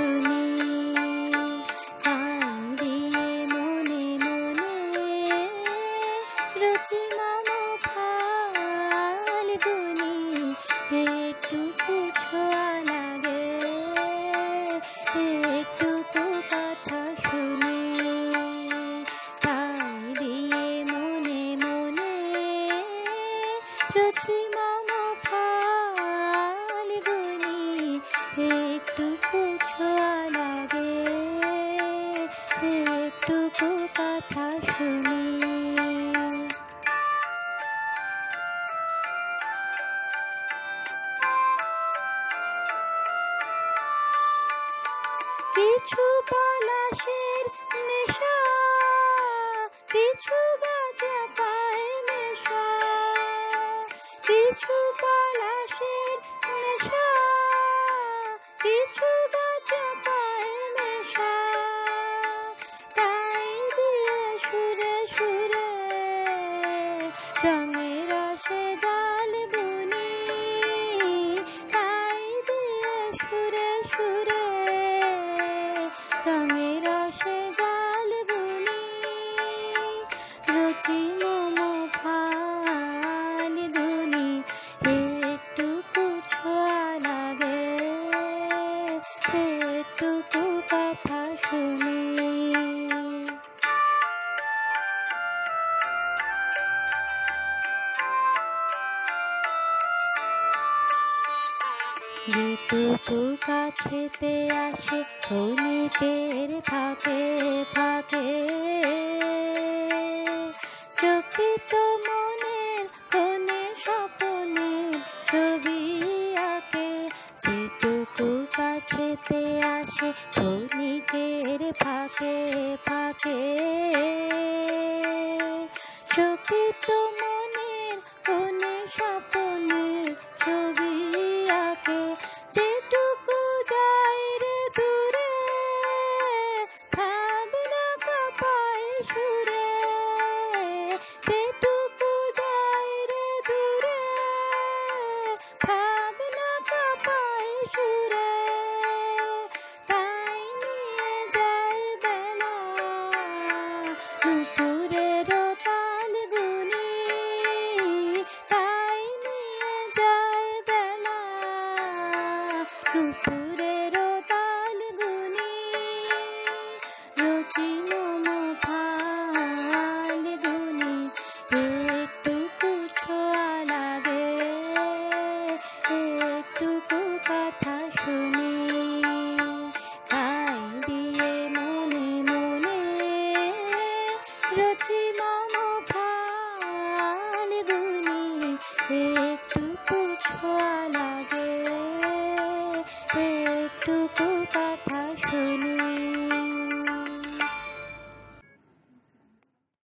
শুনি আমি মনে মনে রচি মাম ফালগুনি একটু ছোঁয়া লাগে একটু কথা শুনি তাই দিয়ে মনে মনে রচি মাম ফালগুনি একটু কথা শুনি। কিছু পলাশের নেশা কিছু গাঁজা পায় নেশা। কিছু পলাশের নেশা কিছু একটুকু কথা শুনি। যেটুকু কাছেতে আসে গণিতের ফাঁকে ফাঁকে। চকিত মন ছুটে আসে ধনীদের ফাঁকে ফাঁকে। চোখে তোমার একটুকু ছোঁয়া লাগে একটুকু কথা শুনি।